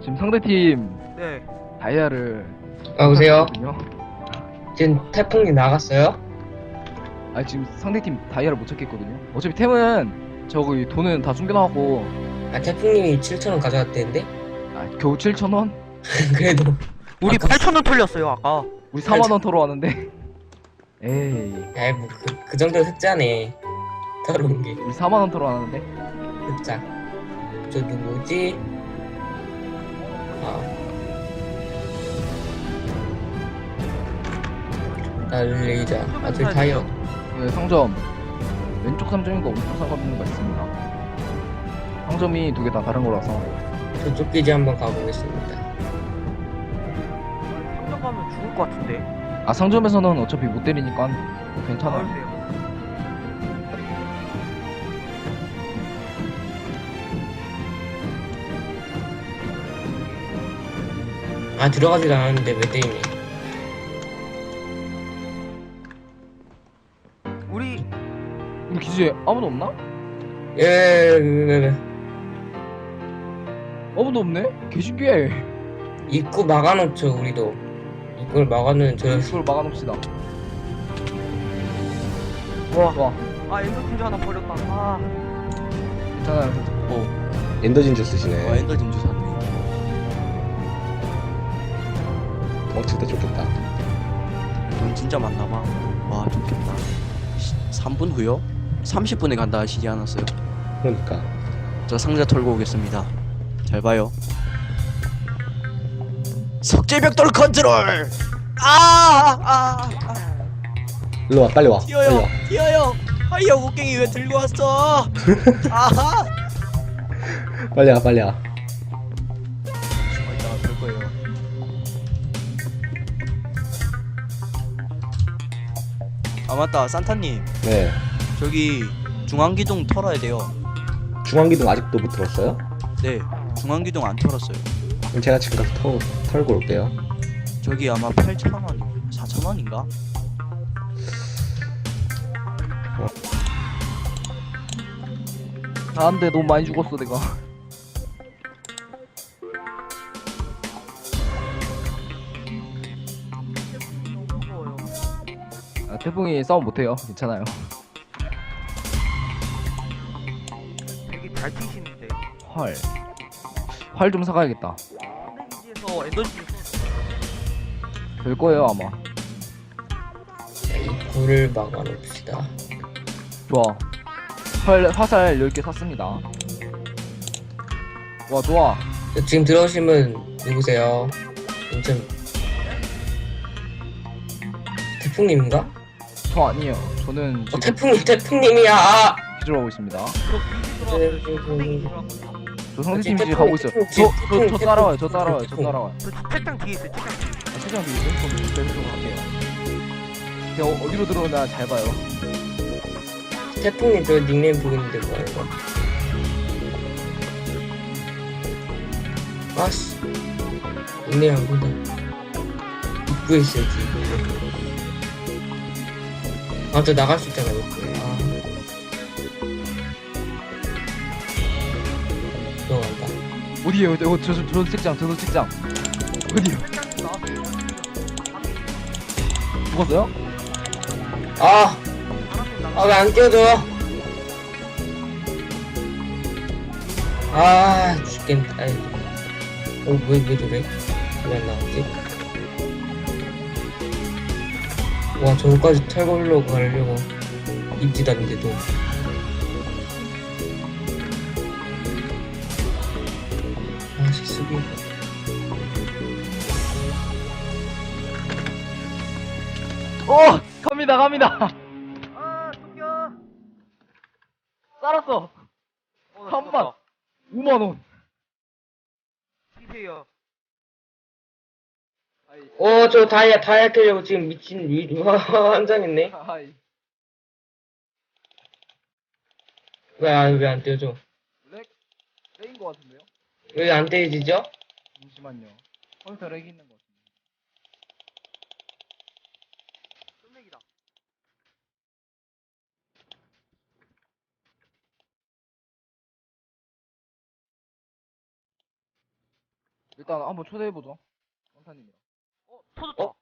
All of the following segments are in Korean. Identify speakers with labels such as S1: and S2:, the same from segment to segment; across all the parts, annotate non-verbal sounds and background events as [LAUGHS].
S1: 지금 상대팀
S2: 네.
S1: 다이아를
S3: 아, 오세요.
S1: 찾거든요.
S3: 지금 태풍이 나갔어요?
S1: 아 지금 상대팀 다이아를 못 찾겠거든요. 어차피 템은 저기 돈은 다 숨겨놔갖고
S3: 아, 태풍님이 7천원 가져갔대는데?
S1: 아, 겨우 7천 원? [LAUGHS]
S3: 그래도.
S2: 우리
S3: 아까-
S2: 8,000원 털렸어요, 아까.
S1: 우리 4만 원 털어 왔는데. 에이,
S3: 아이, 뭐, 그, 그 정도 흑자네. 더러운 게.
S1: 우리 4만 원 털어 왔는데.
S3: 흑자. 저 누구지? 아. 날리자. 아, 저기 다이어.
S1: 그 상점 왼쪽 상점인가 오른쪽 상점인가 있습니다. 상점이 두 개 다 다른 거라서.
S3: 저쪽 기지 한번 가보겠습니다.
S2: 상점 가면 죽을 것 같은데.
S1: 아 상점에서는 어차피 못 때리니까 괜찮아.
S2: 나올게요.
S3: 아, 들어가지도 않았는데 왜 때리니?
S2: 우리
S1: 우리 기지에 아무도 없나?
S3: 예, 예, 예, 예.
S1: 아무도 없네? 개신기해.
S3: 입구 막아놓죠, 우리도. 입구를 막아놓은 저,
S1: 이걸 막아놓읍시다.
S2: 와,
S1: 좋아.
S2: 아 엔더팀 하나 버렸다. 아,
S1: 괜찮아요.
S4: 어, 엔더진주 쓰시네.
S5: 와 엔더 진주 샀네
S4: 도망칠 때 좋겠다.
S5: 돈 진짜 많나 봐 와 좋겠다 3분 후요? 30분에 간다 하시지 않았어요?
S4: 그러니까.
S5: 저 상자 털고 오겠습니다 잘 봐요 석재벽돌 컨트롤 아, 아, 아.
S4: 일로 와, 빨리 와. 빨리
S5: 뛰어요
S4: 와.
S5: 뛰어요 하이어 곡괭이 왜 들고 왔어 [LAUGHS] 아하
S4: 빨리 와, 빨리 와.
S5: 어, 이따가 털 거예요 아 맞다 산타님
S4: 네.
S5: 저기 중앙기둥 털어야 돼요
S4: 중앙기둥 아직도 못 들었어요?
S5: 네 중앙기둥 안 털었어요
S4: 그럼 제가 지금 가서 터, 털고 올게요.
S5: 저기 아마 8,000원, 4,000원인가?
S1: 나한테 너무 많이 죽었어 내가. [LAUGHS] 아, 태풍이 싸움 못해요. 괜찮아요.
S2: 되게 잘 튀시는데.
S1: 활. 활좀 사가야겠다.
S2: 상대기지에서 엔더팀
S1: 될 거예요 아마.
S3: 자, 입구를 막아놓읍시다.
S1: 좋아. 활 화살 10개 샀습니다. 와 좋아.
S3: 저 지금 들어오시면 누구세요? 인천 태풍님인가?
S1: 저 아니에요. 저는
S3: 어,
S1: 지금
S3: 태풍님, 태풍님이야! 아!
S1: 가고 있습니다.
S2: 저 기지 들어왔어요.
S1: 저 기지 가고 있어요.
S3: 태풍,
S1: 저, 저, 저 따라와요. 저 따라와요. 저. 따라와요.
S2: 저 책장 뒤에 있어요. 책장 뒤에.
S1: 아, 최장 뒤에 있어요? 그럼 저쪽으로 갈게요. 제가 어- 어디로 들어오나 잘 봐요.
S3: 태풍님 저 닉네임 보고 있는데 뭐야 이거 아씨 닉네임 안 본다 입구에 있어야지 아저 나갈 수 있잖아 입구에 아
S1: 어디에요? 어, 저, 저, 저 책장, 저, 저 책장. 어디요? 죽었어요?
S3: 아! 아 왜안 띄워줘 아 죽겠다 아이 어 왜 왜 저래 왜 안 나왔지 와 저거까지 털고 가려고 입지도 않는데도
S1: 어! 갑니다, 갑니다!
S2: 아, 쫓겨.
S1: 살았어!
S2: 어, 나
S1: 3만!
S2: 쫓겼다.
S1: 5만원!
S2: 튀세요.
S3: 어저 다이아 다이아 캐려고 지금 미친 위 환장했네
S1: 하이.
S3: 왜안왜안 띄워줘
S1: 렉? 렉인 것 같은데요?
S3: 왜안 띄워지죠
S1: 잠시만요. 컴퓨터 렉이 있는 것 같은데.
S2: 컴백이다.
S1: 일단 한번 초대해보죠. 원타님이랑.
S2: 어, 터졌다.
S3: 어?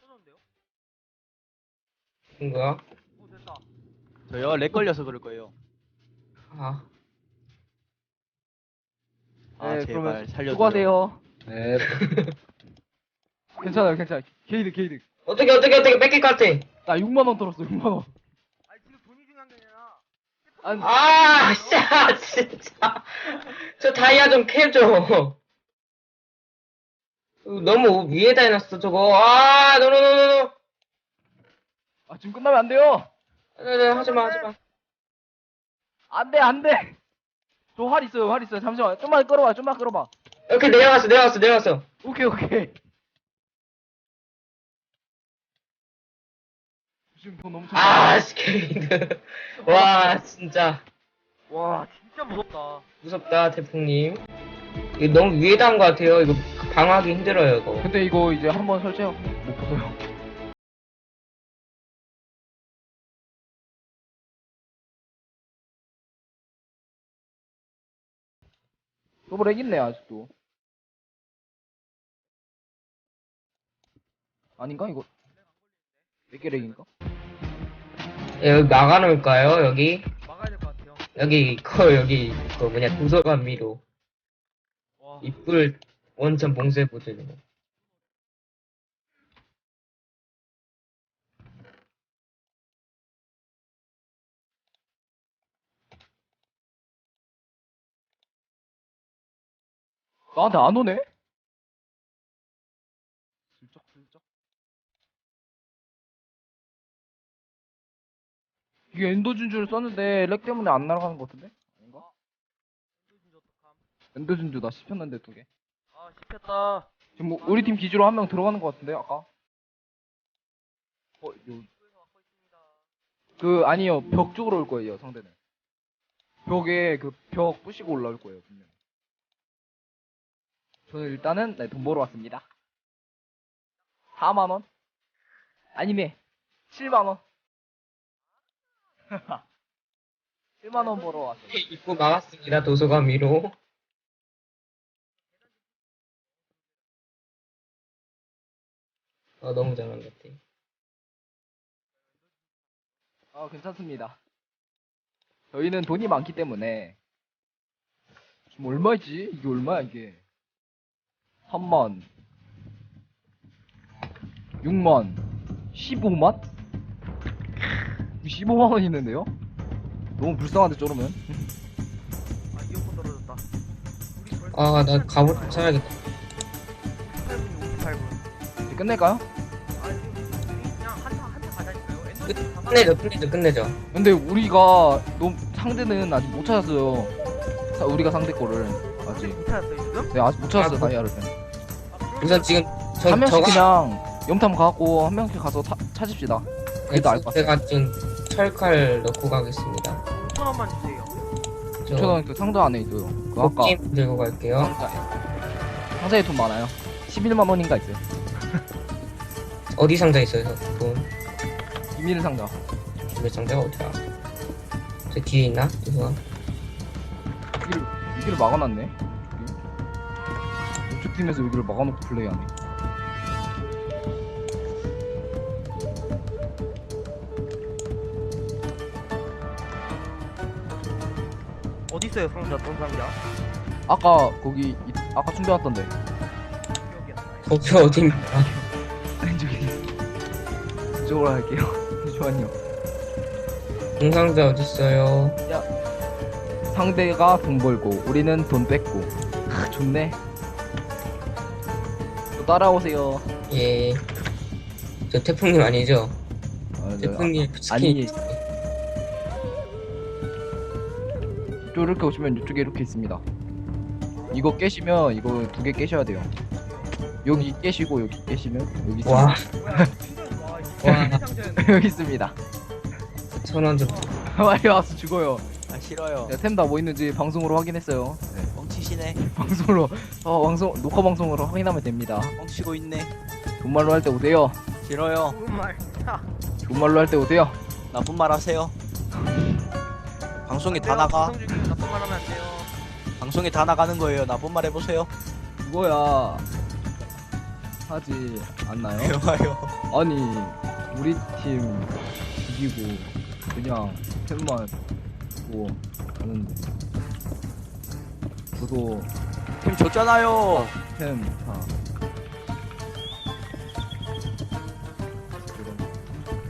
S2: 터졌는데요?
S3: 된 거야?
S2: 오, 됐다.
S5: 저요 렉 걸려서 그럴 거예요.
S3: 아,
S5: 아
S1: 네,
S5: 제발
S1: 그러면
S5: 살려줘.
S1: 수고하세요.
S4: 네. [LAUGHS]
S1: 괜찮아요, 괜찮아요. 게이드, 게이드.
S3: 어떻게, 어떻게, 어떻게 뺏길 것 같아.
S1: 나 6만원 들었어, 6만원.
S2: 아니, 지금 돈이 중요한 게 아니라.
S1: 안,
S3: 아, 진짜, 진짜. 저 다이아 좀 캐줘. 너무 위에다 해놨어, 저거. 아, 노노노노노.
S1: 아, 지금 끝나면 안 돼요!
S3: 네, 하지마, 하지마.
S1: 안 돼, 안 돼! 저 활 있어요, 활 있어요. 잠시만. 좀만 끌어봐, 좀만 끌어봐.
S3: 이렇게 내려갔어, 내려갔어, 내려갔어.
S1: 오케이, 오케이. 지금 돈 엄청.
S3: 아, 스케이드. [LAUGHS] 와, 진짜.
S2: 와, 진짜 무섭다.
S3: 무섭다, 태풍님. 이거 너무 위에다 한 것 같아요. 이거 방어하기 힘들어요, 이거.
S1: 근데 이거 이제 한 번 설치하고 못 보세요. 더블 액 있네, 아직도. 아닌가, 이거? 몇 개 렉인가?
S3: 예, 여기 막아놓을까요, 여기?
S2: 막아야 될 것 같아요.
S3: 여기, 그, 여기, 그 뭐냐, 도서관 위로.
S2: 와,
S3: 이불 원천 봉쇄 보드는 거.
S1: 나한테 안 오네? 이게 엔더 준주를 썼는데 렉 때문에 안 날아가는 것 같은데? 아닌가?
S2: 진짜 어떡함.
S1: 엔더 준주 나 씹혔는데 두 개.
S2: 아, 씹혔다.
S1: 지금 뭐 우리 팀 기지로 한 명 들어가는 것 같은데 아까? 어, 요, 그 아니요 벽 쪽으로 올 거예요 상대는. 벽에 그 벽 부시고 올라올 거예요 분명. 저는 일단은 네, 돈 벌어 왔습니다. 4만 원? 아니네 7만 원. [LAUGHS] 7만 원 벌어 왔어.
S3: 입구 막았습니다, 도서관 위로. 아, 너무 잘한 것 같아.
S1: 아 괜찮습니다. 저희는 돈이 많기 때문에 지금 얼마지? 이게 얼마야 이게? 3만 6만 15만? 15만 원 있는데요? 너무 불쌍한데 저러면
S2: 아, 이어폰 떨어졌다.
S3: 아, 나 갑옷 사야겠다.
S2: 18분, 58분.
S1: 이제 끝낼까요?
S2: 아, 지금 그냥 한타, 한타 가자니까요. 엔더 다
S3: 끝내죠, 끝내죠, 끝내죠.
S1: 근데 우리가 너무 상대는 아직 못 찾았어요. 사- 우리가 상대 거를 아직.
S2: 못 찾았어요, 지금?
S1: 네 아직 못 찾았어요
S3: 아,
S1: 다이아를.
S2: 아, 그럼
S3: 우선 지금 저,
S1: 한 명씩
S3: 저가
S1: 그냥 염탐 가고 한 명씩 가서 타- 찾읍시다. 그게 나을 것 같아요.
S3: 제가 지금 철칼 넣고 가겠습니다.
S2: 5천 원만 주세요.
S3: 저
S1: 5천원 그 상자 안에 있어요. 그 아까
S3: 들고 갈게요.
S1: 상자에. 상자에 돈 많아요. 11만 원인가 있어요. [LAUGHS]
S3: 어디 상자 있어요, 돈?
S1: 비밀 상자.
S3: 몇 상자가 어디야? 저 뒤에 있나? 도서관.
S1: 여기를, 여기를 막아놨네. 이쪽 팀에서 여기를 막아놓고 플레이하네.
S2: 어디 있어요, 상자, 어떤 상자?
S1: 아까 거기 이- 아까 숨겨놨던데.
S2: 기억이 안 나요.
S3: 거기 어디입니까?
S1: 왼쪽에. 이쪽으로 할게요. [LAUGHS] 잠시만요.
S3: 공상자 어디 있어요?
S1: 상대가 돈 벌고 우리는 돈 뺏고. 아, 좋네. 또 따라오세요.
S3: 예. 저 태풍님 아니죠?
S1: 아, 저-
S3: 태풍님
S1: 아니
S3: 스킨.
S1: 이쪽 이렇게 오시면 이쪽에 이렇게 있습니다. 이거 깨시면 이거 두 개 깨셔야 돼요. 여기 깨시고 여기 깨시면 여기 있습니다.
S3: 와. [LAUGHS]
S1: 여기 있습니다.
S3: 천원 좀.
S1: 빨리 와서 죽어요.
S5: 아 싫어요.
S1: 템 다 뭐 있는지 방송으로 확인했어요. 네,
S5: 뻥치시네. [LAUGHS]
S1: 방송으로 어 방송 녹화 방송으로 확인하면 됩니다.
S5: 뻥치고 있네.
S1: 돈말로 할 때 오세요.
S5: 싫어요.
S2: 좋은 말. 자,
S1: 좋은 말로 할 때 오세요.
S5: 나쁜 말 하세요. 방송에 다. 나가.
S2: 나쁜 말 하면 안 돼요.
S5: 방송에 다 나가는 거예요. 나쁜 말 해보세요.
S1: 그거야 하지 않나요?
S5: 좋아요.
S1: 아니 우리 팀 이기고 그냥 템만 뭐 가는데 저도
S5: 팀 줬잖아요.
S1: 템다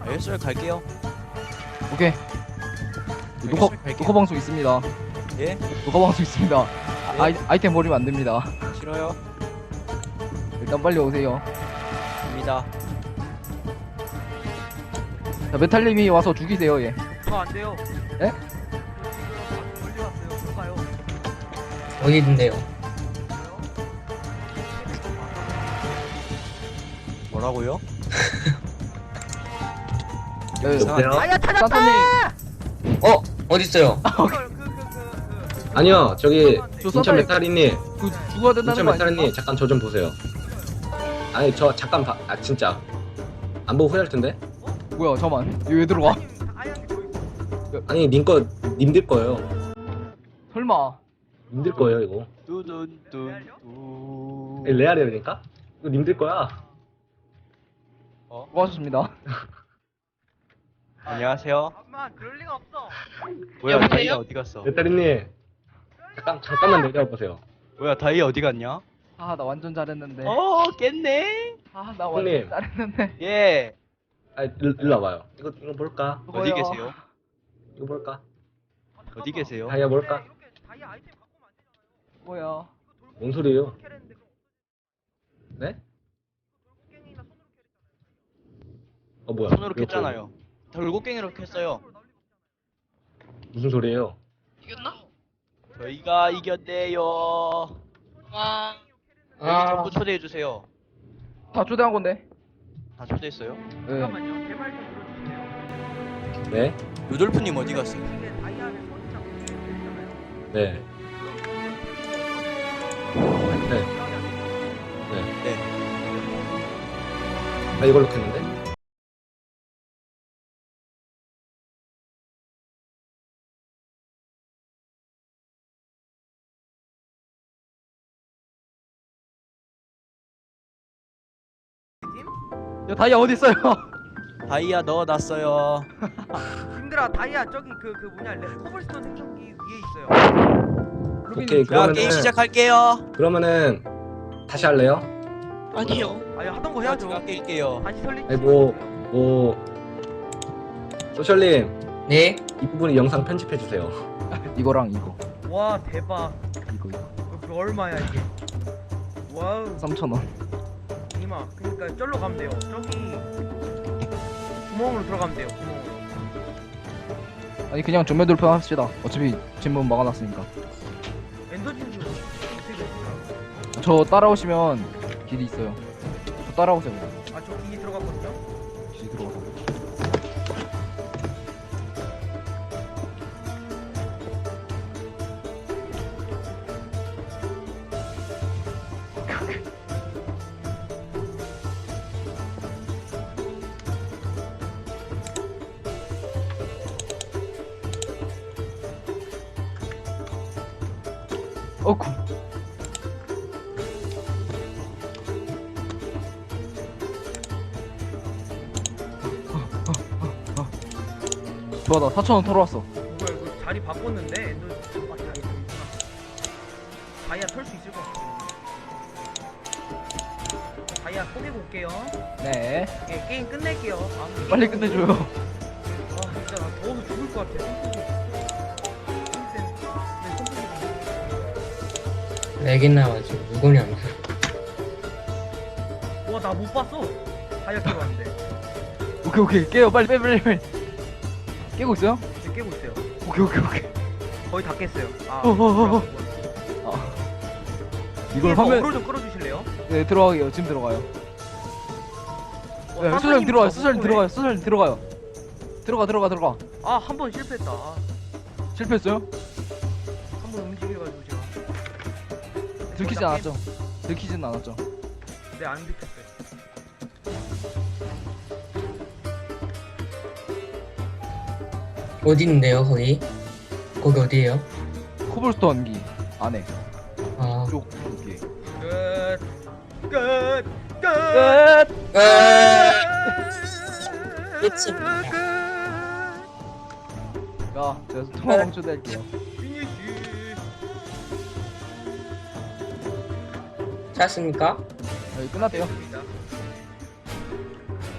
S5: ASL 갈게요.
S1: 오케이 녹화,
S5: 갈게요.
S1: 녹화 방송 있습니다
S5: 예?
S1: 녹화 방송 있습니다 아,
S5: 예?
S1: 아이, 아이 템 버리면 안 됩니다
S5: 싫어요.
S1: 일단 빨리 오세요
S5: 입니다.
S1: 자 메탈님이 와서 죽이세요 얘
S2: 저안 돼요.
S1: 에?
S2: 저 멀리 왔어요. 들어가요.
S3: 어디 있는데요?
S5: 뭐라고요?
S1: 네,
S4: 여보세요?
S2: 아야 찾았다.
S1: 산타님
S3: 어 어디 있어요?
S4: 아니요, 저기
S1: 저
S4: 인천
S1: 썬다리-
S4: 메타리님,
S1: 그 죽어야 된다는
S4: 인천
S1: 거
S4: 메타리님
S1: 아닙니까?
S4: 잠깐 저 좀 보세요. 아니 저 잠깐 봐, 아 진짜 안 보고 후회할 텐데.
S1: 뭐야 잠만 이거 왜 들어와.
S4: 아니 님거 님들 거예요.
S1: 설마
S4: 님들 거예요 이거.
S5: 뚜둔뚜.
S4: 이거 레알이라니까? 이거 님들 거야.
S1: 수고하셨습니다
S5: 안녕하세요.
S2: 잠만 그럴 리가 없어.
S5: 뭐야 다이아 어디 갔어?
S4: 메타리님 잠깐 잠깐만 내려와 보세요.
S5: 뭐야 다이아 어디 갔냐?
S1: 아 나 완전 잘했는데
S5: 어 깼네.
S1: 아나
S4: 형님.
S1: 완전 잘했는데
S5: 예.
S4: 아 일로, 일로 와봐요. 이거 이거 뭘까?
S5: 어디
S1: 그거요.
S5: 계세요?
S4: 이거 뭘까?
S5: 어디 계세요?
S4: 다이아 뭘까?
S2: 다이아 아이템 갖고 되잖아요.
S1: 뭐야
S4: 뭔 소리예요? 네? 어 뭐야?
S5: 손으로
S4: 이거
S5: 캤잖아요. 돌고갱이로 캤어요.
S4: 무슨 소리예요?
S5: 저희가 이겼네요. 여기
S3: 아
S5: 전부 초대해 주세요.
S1: 다 초대한 건데
S5: 다 초대했어요?
S1: 네.
S2: 잠깐만요. 제말좀 들어주세요.
S4: 네?
S5: 루돌프님 어디 갔어?
S2: 이게 다이아를 선착 했잖아요.
S4: 네. 네. 네.
S5: 네.
S4: 아 이걸로 켰는
S1: 야 다이아 어디 있어요 [LAUGHS]
S5: 다이아 넣어놨어요. [LAUGHS]
S2: 님들아 다이아 저기 그 그 뭐냐 레- 코블스톤 생성기 위에 있어요.
S4: 오케이
S5: 야
S4: 그러면은
S5: 게임 시작할게요.
S4: 그러면은 다시 할래요?
S5: 아니요.
S2: 아니 하던 거 해야죠.
S5: 제가 깰게요.
S2: 다시 설리.
S4: 아니 뭐뭐 소셜님
S3: 네?
S4: 이 부분 영상 편집해 주세요. [LAUGHS]
S1: 이거랑 이거
S2: 와 대박.
S1: 이거 이거
S2: 이거 얼마야 이게? 와우.
S1: 3,000원
S2: 이 마. 그러니까 절로 가면 돼요. 저기 구멍으로 들어가면 돼요. 구멍.
S1: 아니 그냥 전면 돌파 합시다 어차피 진문 막아놨으니까
S2: 엔더 진주 어떻게 됐을까?
S1: 저 따라오시면 길이 있어요 저 따라오세요 그냥 어쿠 좋아 나 4,000원 털어왔어
S2: 뭐야 이거 자리 바꿨는데 엔더 아 다이아 좀 있구나. 다이아 털 수 있을 것 같아. 다이아 포기고 올게요.
S1: 네
S2: 예, 게임 끝낼게요. 아, 게임
S1: 빨리 끝내줘요
S2: 아 진짜 나 더워서 죽을 것 같아. 손톱이. 손톱이.
S3: 렉이 나가지고 누구냐
S2: 와나 못 봤어. 깨고 왔는데.
S1: 오케이 오케이 깨요 빨리 빨리 빨리 빨리 깨고 있어요?
S2: 지금 깨고 있어요.
S1: 오케이 오케이 오케이
S2: 거의 다 깼어요. 아.
S1: 어, 어, 어, 어. 아 이걸 화면
S2: 어로 좀 끌어주실래요?
S1: 네 들어가게요 지금 들어가요
S2: 어,
S1: 네, 수사님 들어가요
S2: 더
S1: 수사님. 들어가요 수사님 들어가요 들어가 들어가 들어가
S2: 아, 한 번 실패했다. 아,
S1: 실패했어요?
S2: 한 번 움직여가지고.
S1: 들키지 않았죠? 들키진 않았죠?
S2: 네안 들켰어요.
S3: 어디 있는데요 거기? 거기 어디예요?
S1: 코블스톤 기 안에
S3: 아,
S1: 쪽 이렇게
S2: 끝. 끝. 끝.
S1: 끝!
S3: 끝입니다.
S1: 야 제가 통화 멈춰드릴게요
S3: 찾았습니까?
S1: 네, 끝났대요.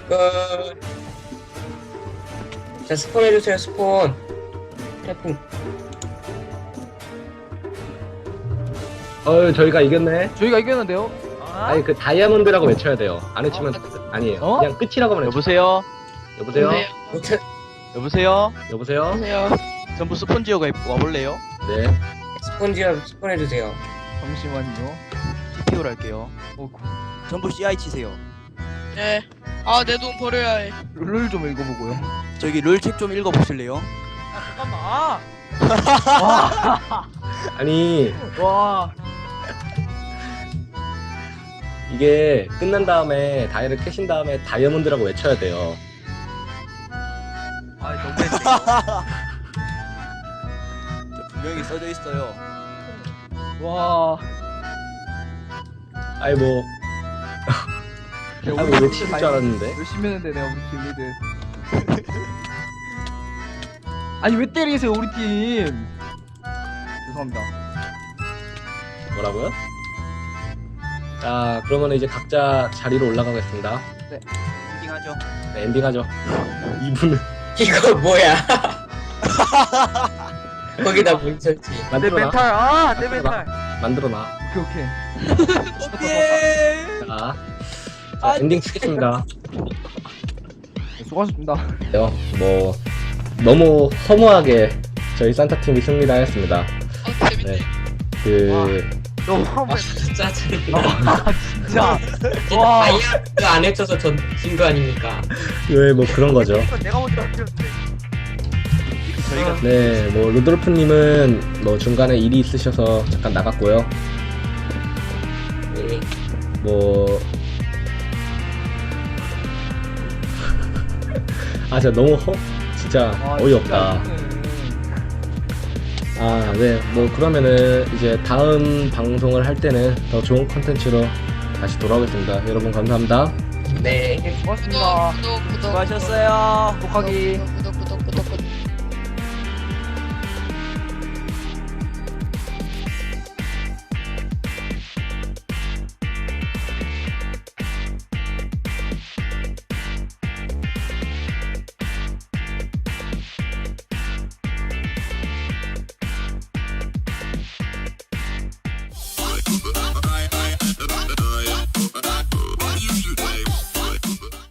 S3: 끝. 자, 스폰 해주세요, 스폰. 태풍.
S4: 어 저희가 이겼네.
S1: 저희가 이겼는데요.
S2: 아?
S4: 아니 그 다이아몬드라고 외쳐야 돼요. 안 외치면 아니에요.
S1: 어?
S4: 그냥 끝이라고만 외쳐.
S5: 여보세요?
S4: 여보세요?
S3: 못해.
S5: 여보세요?
S4: 여보세요?
S5: 전부 스폰지어가 와볼래요?
S4: 네.
S3: 스폰지어 스폰 해주세요.
S1: 잠시만요.
S5: TPO를 할게요.
S1: 어,
S5: 전부 CI 치세요.
S6: 네. 아, 내 돈 버려야 해.
S1: 룰 좀 읽어보고요.
S5: 저기 룰 책 좀 읽어보실래요?
S2: 아, 잠깐만. [LAUGHS]
S4: 아니
S1: 와.
S4: 이게 끝난 다음에 다이를 캐신 다음에 다이아몬드라고 외쳐야 돼요.
S2: 아, 너무했네. [LAUGHS]
S5: 저 분명히 써져 있어요.
S1: 와.
S4: 아니 뭐
S1: 야,
S4: 아니 왜 치실 줄 알았는데.
S1: 열심히 했는데 내가 우리 팀 리드. [LAUGHS] 아니 왜 때리세요 우리 팀? 죄송합니다.
S4: 뭐라고요? 자 그러면 이제 각자 자리로 올라가겠습니다.
S5: 엔딩하죠.
S4: 네, 엔딩하죠. [LAUGHS] 이분은 [LAUGHS]
S3: 이거 뭐야? 거기다 뭐 있었지?
S2: 내
S4: 만들어놔.
S2: 멘탈. 아, 내 멘탈.
S4: 만들어놔.
S1: 오케이 오케이.
S5: 예.
S4: 자, 자 엔딩 치겠습니다.
S1: 네, 수고하셨습니다.
S4: 요, 뭐 너무 허무하게 저희 산타 팀이 승리하였습니다.
S6: 어, 재밌네.
S4: 네, 그
S2: 너무
S3: 아,
S2: 화물.
S3: 짜증나.
S1: 아 진짜.
S3: 진짜
S1: 와.
S3: 다이아몬드 안 해쳐서 전진거 아닙니까?
S4: 왜 뭐 그런 거죠.
S2: 내가 먼저
S4: 네, 뭐 루돌프님은 뭐 중간에 일이 있으셔서 잠깐 나갔고요.
S3: 네.
S4: 뭐 아, 진짜 너무 허, 진짜
S1: 와,
S4: 어이없다.
S1: 진짜 이거는
S4: 아, 네, 뭐 그러면은 이제 다음 방송을 할 때는 더 좋은 컨텐츠로 다시 돌아오겠습니다. 여러분 감사합니다.
S3: 네.
S1: 고맙습니다.
S6: 구독, 구독, 구독.
S5: 수고하셨어요.
S1: 독하기.
S6: 구독, 구독.